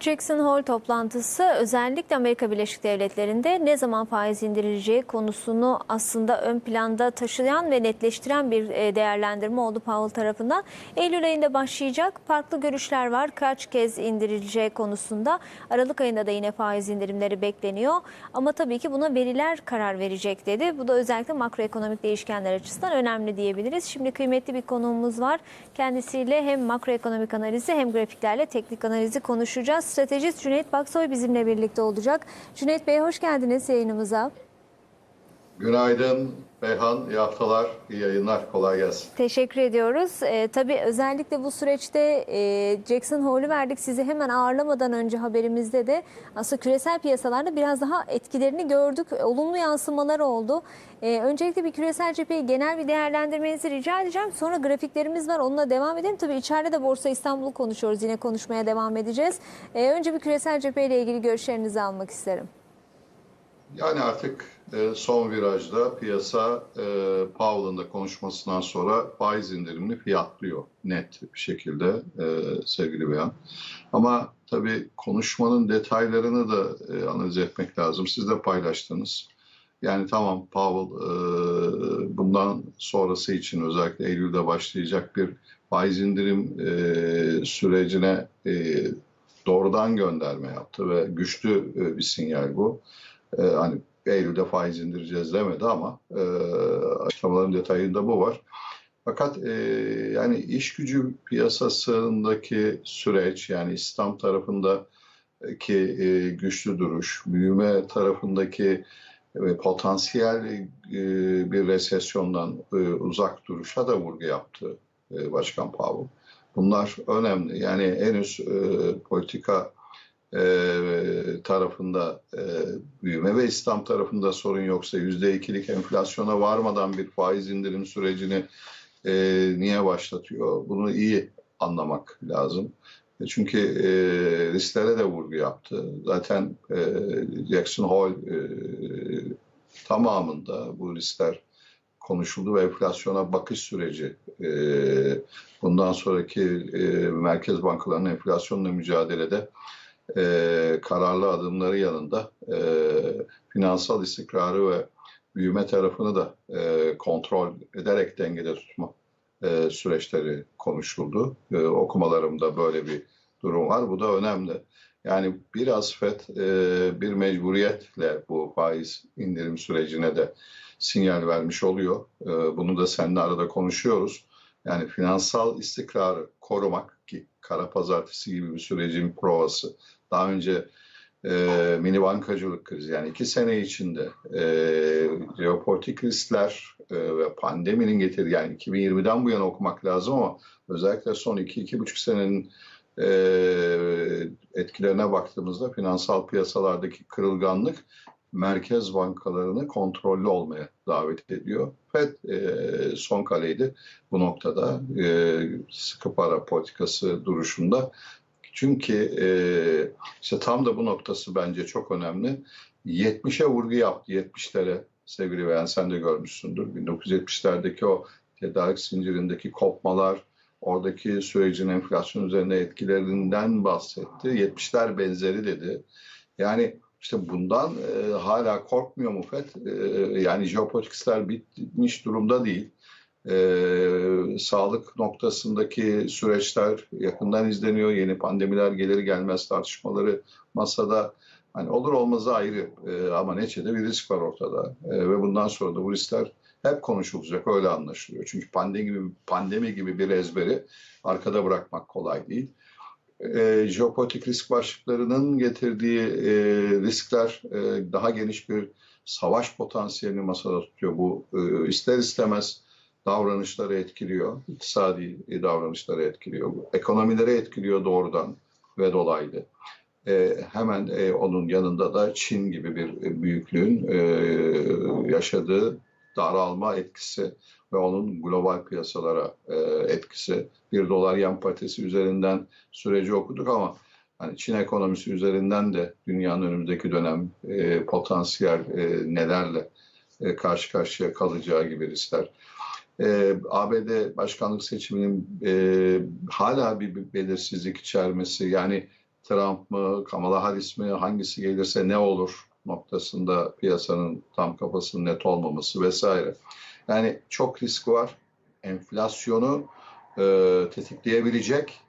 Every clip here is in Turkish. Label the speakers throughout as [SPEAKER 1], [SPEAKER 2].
[SPEAKER 1] Jackson Hole toplantısı özellikle Amerika Birleşik Devletleri'nde ne zaman faiz indirileceği konusunu aslında ön planda taşıyan ve netleştiren bir e, değerlendirme oldu Powell tarafından. Eylül ayında başlayacak farklı görüşler var. Kaç kez indirileceği konusunda Aralık ayında da yine faiz indirimleri bekleniyor. Ama tabii ki buna veriler karar verecek dedi. Bu da özellikle makroekonomik değişkenler açısından önemli diyebiliriz. Şimdi kıymetli bir konuğumuz var. Kendisiyle hem makroekonomik analizi hem grafiklerle teknik analizi konuşacağız. Stratejist Cüneyt Baksoy bizimle birlikte olacak. Cüneyt Bey hoş geldiniz yayınımıza.
[SPEAKER 2] Günaydın Beyhan, iyi haftalar, iyi yayınlar, kolay gelsin.
[SPEAKER 1] Teşekkür ediyoruz. Ee, tabii özellikle bu süreçte e, Jackson Hole'u verdik. Sizi hemen ağırlamadan önce haberimizde de aslında küresel piyasalarda biraz daha etkilerini gördük. Olumlu yansımalar oldu. Ee, öncelikle bir küresel cepheyi genel bir değerlendirmenizi rica edeceğim. Sonra grafiklerimiz var onunla devam edelim. Tabii içeride de Borsa İstanbul'u konuşuyoruz. Yine konuşmaya devam edeceğiz. Ee, önce bir küresel cepheyle ilgili görüşlerinizi almak isterim.
[SPEAKER 2] Yani artık e, son virajda piyasa e, Powell'ın da konuşmasından sonra faiz indirimini fiyatlıyor net bir şekilde e, sevgili Beyan. Ama tabii konuşmanın detaylarını da e, analiz etmek lazım. Siz de paylaştınız. Yani tamam Powell e, bundan sonrası için özellikle Eylül'de başlayacak bir faiz indirim e, sürecine e, doğrudan gönderme yaptı ve güçlü e, bir sinyal bu. E, hani Eylül'de faiz indireceğiz demedi ama e, açıklamaların detayında bu var. Fakat e, yani iş gücü piyasasındaki süreç yani İslam tarafındaki e, güçlü duruş, büyüme tarafındaki e, potansiyel e, bir resesyondan e, uzak duruşa da vurgu yaptı e, Başkan Powell. Bunlar önemli. Yani henüz e, politika e, tarafında e, büyüme ve İslam tarafında sorun yoksa yüzde ikilik enflasyona varmadan bir faiz indirim sürecini e, niye başlatıyor? Bunu iyi anlamak lazım. E, Çünkü e, risklere de vurgu yaptı. Zaten e, Jackson Hole e, tamamında bu riskler konuşuldu ve enflasyona bakış süreci e, bundan sonraki e, merkez bankalarının enflasyonla mücadelede e, kararlı adımları yanında e, finansal istikrarı ve büyüme tarafını da e, kontrol ederek dengede tutma e, süreçleri konuşuldu. E, okumalarımda böyle bir durum var. Bu da önemli. Yani biraz FED e, bir mecburiyetle bu faiz indirim sürecine de sinyal vermiş oluyor. E, bunu da seninle arada konuşuyoruz. Yani finansal istikrarı korumak ki kara pazartesi gibi bir sürecin provası. Daha önce e, mini bankacılık krizi yani iki sene içinde e, jeopolitik riskler e, ve pandeminin getirdiği yani 2020'den bu yana okumak lazım ama özellikle son iki iki buçuk senenin e, etkilerine baktığımızda finansal piyasalardaki kırılganlık merkez bankalarını kontrollü olmaya davet ediyor. FED e, son kaleydi bu noktada e, sıkı para politikası duruşunda. Çünkü e, işte tam da bu noktası bence çok önemli. 70'e vurgu yaptı 70'lere sevgili Beyan sen de görmüşsündür. 1970'lerdeki o tedarik zincirindeki kopmalar, oradaki sürecin enflasyon üzerine etkilerinden bahsetti. 70'ler benzeri dedi. Yani işte bundan e, hala korkmuyor mu FED? E, yani jeopolitikler bitmiş durumda değil. E, sağlık noktasındaki süreçler yakından izleniyor. Yeni pandemiler gelir gelmez tartışmaları masada. Hani olur olmazı ayrı e, ama neçede bir risk var ortada. E, ve bundan sonra da bu riskler hep konuşulacak öyle anlaşılıyor. Çünkü pandemi gibi, pandemi gibi bir ezberi arkada bırakmak kolay değil e, jeopolitik risk başlıklarının getirdiği e, riskler e, daha geniş bir savaş potansiyelini masada tutuyor. Bu e, ister istemez davranışları etkiliyor, iktisadi davranışları etkiliyor, ekonomileri etkiliyor doğrudan ve dolaylı. E, hemen e, onun yanında da Çin gibi bir büyüklüğün e, yaşadığı daralma etkisi ve onun global piyasalara e, etkisi. Bir dolar yan paritesi üzerinden süreci okuduk ama hani Çin ekonomisi üzerinden de dünyanın önümüzdeki dönem e, potansiyel e, nelerle e, karşı karşıya kalacağı gibi riskler. E, ABD başkanlık seçiminin e, hala bir belirsizlik içermesi yani Trump mı, Kamala Harris mi, hangisi gelirse ne olur noktasında piyasanın tam kafasının net olmaması vesaire. Yani çok risk var. Enflasyonu e, tetikleyebilecek,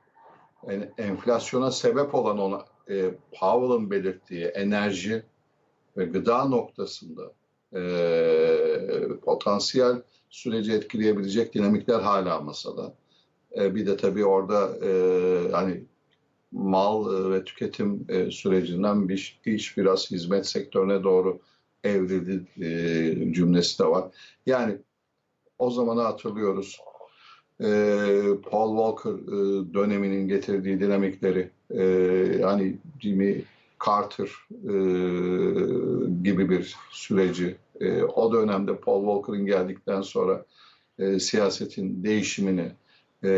[SPEAKER 2] yani enflasyona sebep olan ona e, Powell'ın belirttiği enerji ve gıda noktasında e, potansiyel süreci etkileyebilecek dinamikler hala masada. E, bir de tabii orada e, hani mal e, ve tüketim e, sürecinden bir iş biraz hizmet sektörüne doğru evrildi e, cümlesi de var. Yani o zamanı hatırlıyoruz. E, Paul Walker e, döneminin getirdiği dinamikleri, e, hani Jimmy Carter e, gibi bir süreci, e, o dönemde Paul Walker'ın geldikten sonra e, siyasetin değişimini, e,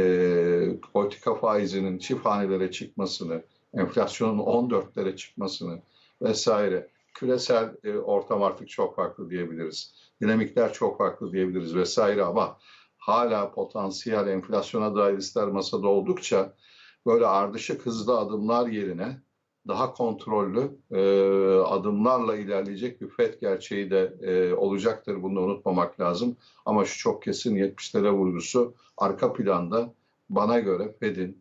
[SPEAKER 2] politika faizinin çift hanelere çıkmasını, enflasyonun 14'lere çıkmasını vesaire küresel e, ortam artık çok farklı diyebiliriz. Dinamikler çok farklı diyebiliriz vesaire ama hala potansiyel enflasyona dair riskler masada oldukça böyle ardışık hızlı adımlar yerine daha kontrollü e, adımlarla ilerleyecek bir FED gerçeği de e, olacaktır. Bunu unutmamak lazım. Ama şu çok kesin 70'lere vurgusu arka planda bana göre FED'in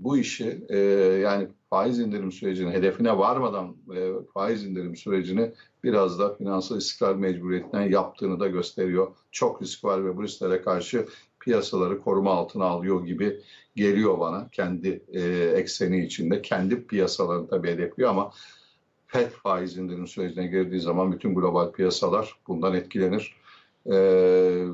[SPEAKER 2] bu işi e, yani faiz indirim sürecini hedefine varmadan e, faiz indirim sürecini biraz da finansal istikrar mecburiyetinden yaptığını da gösteriyor. Çok risk var ve bu risklere karşı piyasaları koruma altına alıyor gibi geliyor bana kendi e, ekseni içinde. Kendi piyasalarını tabii hedefliyor ama FED faiz indirim sürecine girdiği zaman bütün global piyasalar bundan etkilenir. Ee,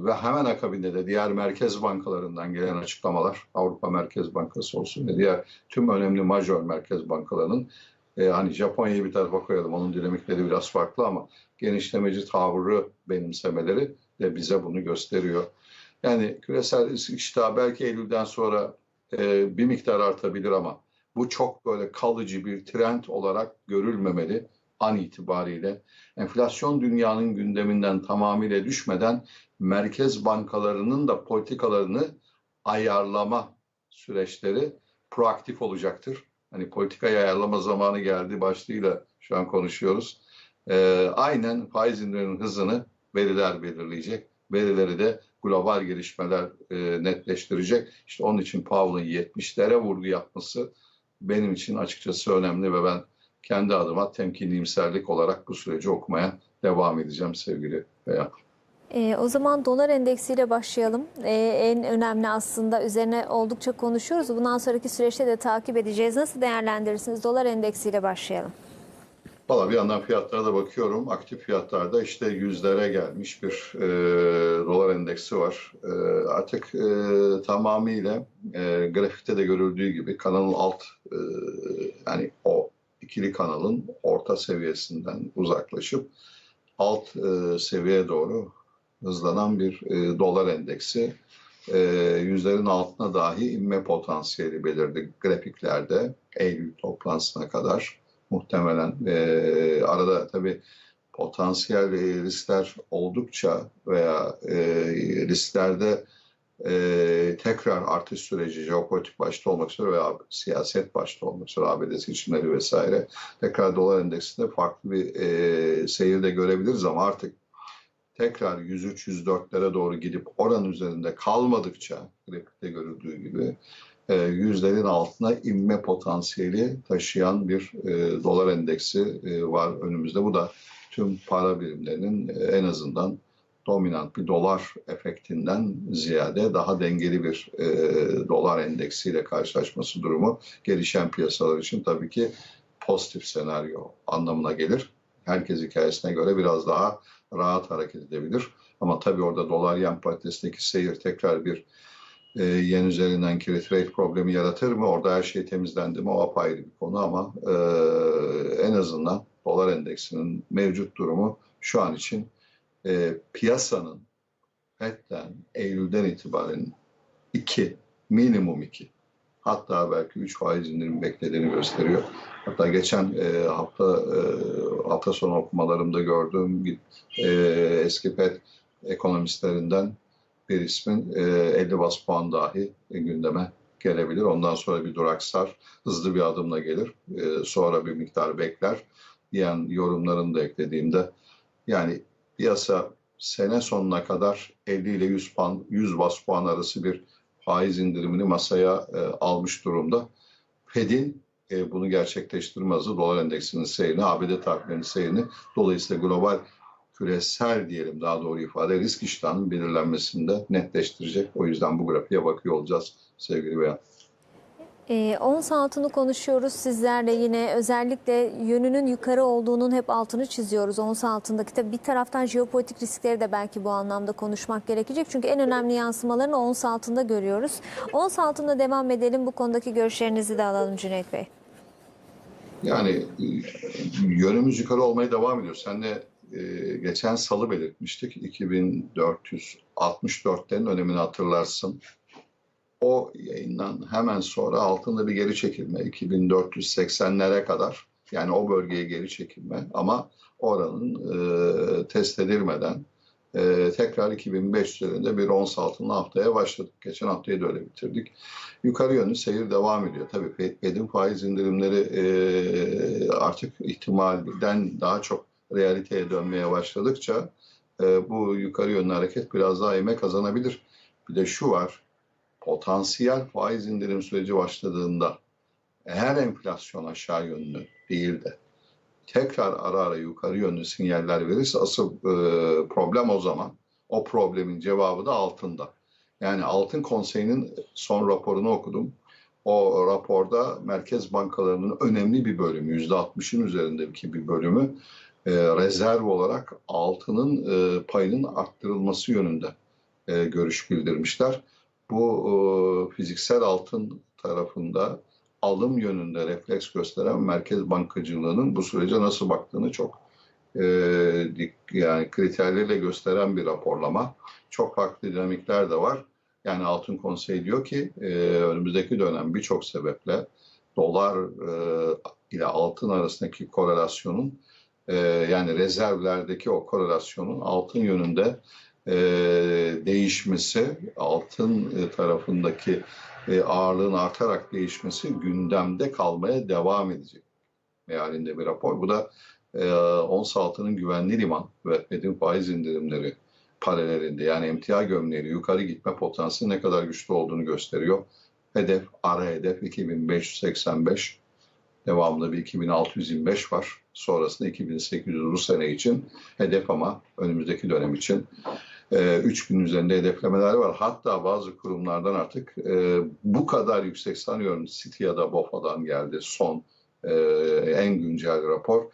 [SPEAKER 2] ve hemen akabinde de diğer merkez bankalarından gelen açıklamalar, Avrupa Merkez Bankası olsun ve diğer tüm önemli major merkez bankalarının e, hani Japonya'yı bir tarafa koyalım, onun dinamikleri biraz farklı ama genişlemeci tavrı benimsemeleri de bize bunu gösteriyor. Yani küresel iştah belki Eylül'den sonra e, bir miktar artabilir ama bu çok böyle kalıcı bir trend olarak görülmemeli an itibariyle. Enflasyon dünyanın gündeminden tamamıyla düşmeden merkez bankalarının da politikalarını ayarlama süreçleri proaktif olacaktır. Hani politikayı ayarlama zamanı geldi başlığıyla şu an konuşuyoruz. Ee, aynen faiz indiriminin hızını veriler belirleyecek. Verileri de global gelişmeler e, netleştirecek. İşte onun için Powell'ın 70'lere vurgu yapması benim için açıkçası önemli ve ben kendi adıma temkinli iyimserlik olarak bu süreci okumaya devam edeceğim sevgili Beyaz.
[SPEAKER 1] E, o zaman dolar endeksiyle başlayalım. E, en önemli aslında üzerine oldukça konuşuyoruz. Bundan sonraki süreçte de takip edeceğiz. Nasıl değerlendirirsiniz? Dolar endeksiyle başlayalım.
[SPEAKER 2] Valla bir yandan fiyatlara da bakıyorum. Aktif fiyatlarda işte yüzlere gelmiş bir e, dolar endeksi var. E, artık e, tamamıyla e, grafikte de görüldüğü gibi kanalın alt e, yani o ikili kanalın orta seviyesinden uzaklaşıp alt e, seviyeye doğru hızlanan bir e, dolar endeksi. E, yüzlerin altına dahi inme potansiyeli belirdi grafiklerde Eylül toplantısına kadar muhtemelen. E, arada tabii potansiyel e, riskler oldukça veya e, risklerde e, tekrar artış süreci jeopolitik başta olmak üzere veya siyaset başta olmak üzere ABD seçimleri vesaire tekrar dolar endeksinde farklı bir e, seyir görebiliriz ama artık tekrar 103-104'lere doğru gidip oranın üzerinde kalmadıkça grafikte görüldüğü gibi e, yüzlerin altına inme potansiyeli taşıyan bir e, dolar endeksi e, var önümüzde. Bu da tüm para birimlerinin e, en azından dominant bir dolar efektinden ziyade daha dengeli bir e, dolar endeksiyle karşılaşması durumu gelişen piyasalar için tabii ki pozitif senaryo anlamına gelir. Herkes hikayesine göre biraz daha rahat hareket edebilir. Ama tabii orada dolar yen paritesindeki seyir tekrar bir e, yen üzerinden kilit rate problemi yaratır mı? Orada her şey temizlendi mi? O apayrı bir konu ama e, en azından dolar endeksinin mevcut durumu şu an için e, piyasanın FED'den Eylül'den itibaren 2, minimum 2 hatta belki 3 faiz indirim beklediğini gösteriyor. Hatta geçen e, hafta e, hafta sonu okumalarımda gördüğüm bir e, eski FED ekonomistlerinden bir ismin e, 50 bas puan dahi gündeme gelebilir. Ondan sonra bir duraksar, hızlı bir adımla gelir. Ee, sonra bir miktar bekler diyen yorumlarını da eklediğimde yani piyasa sene sonuna kadar 50 ile 100 puan, 100 bas puan arası bir faiz indirimini masaya e, almış durumda. Fed'in e, bunu gerçekleştirme hızı dolar endeksinin seyrini, ABD tahvillerinin seyrini dolayısıyla global küresel diyelim daha doğru ifade risk iştahının belirlenmesinde netleştirecek. O yüzden bu grafiğe bakıyor olacağız sevgili Beyan.
[SPEAKER 1] E, ons altını konuşuyoruz sizlerle yine özellikle yönünün yukarı olduğunun hep altını çiziyoruz ons altındaki. Tabii bir taraftan jeopolitik riskleri de belki bu anlamda konuşmak gerekecek. Çünkü en önemli yansımalarını ons altında görüyoruz. Ons altında devam edelim bu konudaki görüşlerinizi de alalım Cüneyt Bey.
[SPEAKER 2] Yani e, yönümüz yukarı olmaya devam ediyor. Sen de e, geçen salı belirtmiştik. 2464'lerin önemini hatırlarsın. O yayından hemen sonra altında bir geri çekilme 2480'lere kadar yani o bölgeye geri çekilme ama oranın e, test edilmeden e, tekrar 2005 üzerinde bir ons altında haftaya başladık. Geçen haftayı da öyle bitirdik. Yukarı yönlü seyir devam ediyor. Tabii Fed- Fed'in faiz indirimleri e, artık ihtimalden daha çok realiteye dönmeye başladıkça e, bu yukarı yönlü hareket biraz daha ivme kazanabilir. Bir de şu var, potansiyel faiz indirim süreci başladığında eğer enflasyon aşağı yönlü değil de tekrar ara ara yukarı yönlü sinyaller verirse asıl e, problem o zaman. O problemin cevabı da altında. Yani Altın Konseyi'nin son raporunu okudum. O raporda merkez bankalarının önemli bir bölümü, %60'ın üzerindeki bir bölümü e, rezerv olarak altının e, payının arttırılması yönünde e, görüş bildirmişler. Bu e, fiziksel altın tarafında alım yönünde refleks gösteren merkez bankacılığının bu sürece nasıl baktığını çok e, yani kriterleriyle gösteren bir raporlama. Çok farklı dinamikler de var. Yani Altın Konseyi diyor ki e, önümüzdeki dönem birçok sebeple dolar e, ile altın arasındaki korelasyonun e, yani rezervlerdeki o korelasyonun altın yönünde e, değişmesi, altın e, tarafındaki e, ağırlığın artarak değişmesi gündemde kalmaya devam edecek mealinde bir rapor. Bu da e, ons altının güvenli liman ve Fed'in faiz indirimleri paralelinde yani emtia gömleri yukarı gitme potansiyeli ne kadar güçlü olduğunu gösteriyor. Hedef, ara hedef 2585. Devamlı bir 2625 var. Sonrasında 2800 bu sene için hedef ama önümüzdeki dönem için e, 3000 üzerinde hedeflemeler var. Hatta bazı kurumlardan artık e, bu kadar yüksek sanıyorum Citi ya da BOFA'dan geldi son e, en güncel rapor.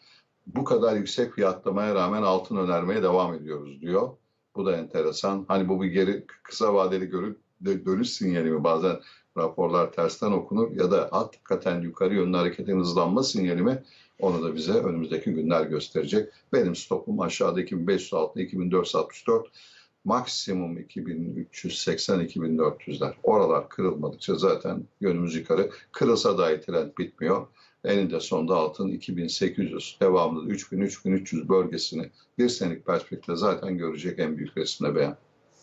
[SPEAKER 2] Bu kadar yüksek fiyatlamaya rağmen altın önermeye devam ediyoruz diyor. Bu da enteresan. Hani bu bir geri kısa vadeli görü, dö- dönüş sinyali mi? Bazen raporlar tersten okunur ya da hakikaten yukarı yönlü hareketin hızlanma sinyali mi? Onu da bize önümüzdeki günler gösterecek. Benim stopum aşağıda 2506, 2464, maksimum 2380-2400'ler. Oralar kırılmadıkça zaten yönümüz yukarı. Kırılsa dahi trend bitmiyor. Eninde sonunda altın 2800, devamlı 3000-3300 bölgesini bir senelik perspektifte zaten görecek en büyük resimde beyan.